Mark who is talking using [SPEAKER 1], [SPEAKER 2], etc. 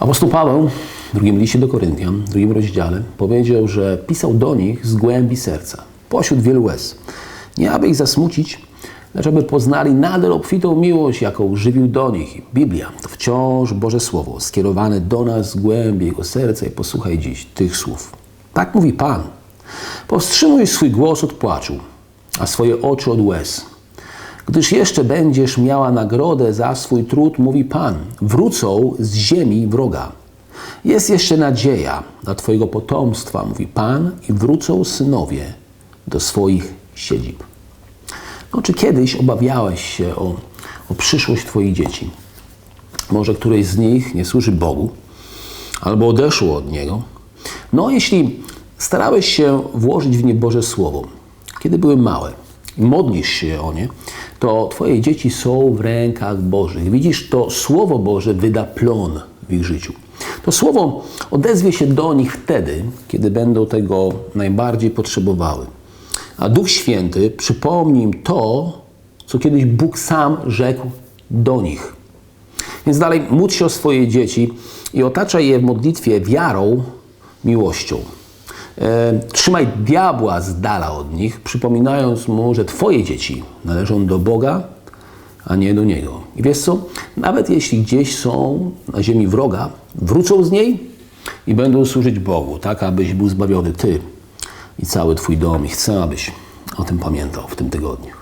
[SPEAKER 1] Apostoł Paweł w drugim liście do Koryntian, w drugim rozdziale, powiedział, że pisał do nich z głębi serca, pośród wielu łez. Nie aby ich zasmucić, lecz aby poznali nadal obfitą miłość, jaką żywił do nich. Biblia to wciąż Boże Słowo, skierowane do nas z głębi Jego serca i posłuchaj dziś tych słów. Tak mówi Pan. Powstrzymuj swój głos od płaczu, a swoje oczy od łez. Gdyż jeszcze będziesz miała nagrodę za swój trud, mówi Pan. Wrócą z ziemi wroga. Jest jeszcze nadzieja dla Twojego potomstwa, mówi Pan, i wrócą synowie do swoich siedzib. No, czy kiedyś obawiałeś się o, o przyszłość Twoich dzieci? Może któreś z nich nie służy Bogu, albo odeszło od Niego? No, jeśli starałeś się włożyć w nie Boże Słowo, kiedy były małe, modlisz się o nie, to Twoje dzieci są w rękach Bożych. Widzisz, to Słowo Boże wyda plon w ich życiu. To Słowo odezwie się do nich wtedy, kiedy będą tego najbardziej potrzebowały. A Duch Święty przypomni im to, co kiedyś Bóg sam rzekł do nich. Więc dalej módl się o swoje dzieci i otaczaj je w modlitwie wiarą, miłością. E, trzymaj diabła z dala od nich, przypominając mu, że Twoje dzieci należą do Boga, a nie do Niego. I wiesz co? Nawet jeśli gdzieś są na ziemi wroga, wrócą z niej i będą służyć Bogu, tak abyś był zbawiony Ty i cały Twój dom. I chcę, abyś o tym pamiętał w tym tygodniu.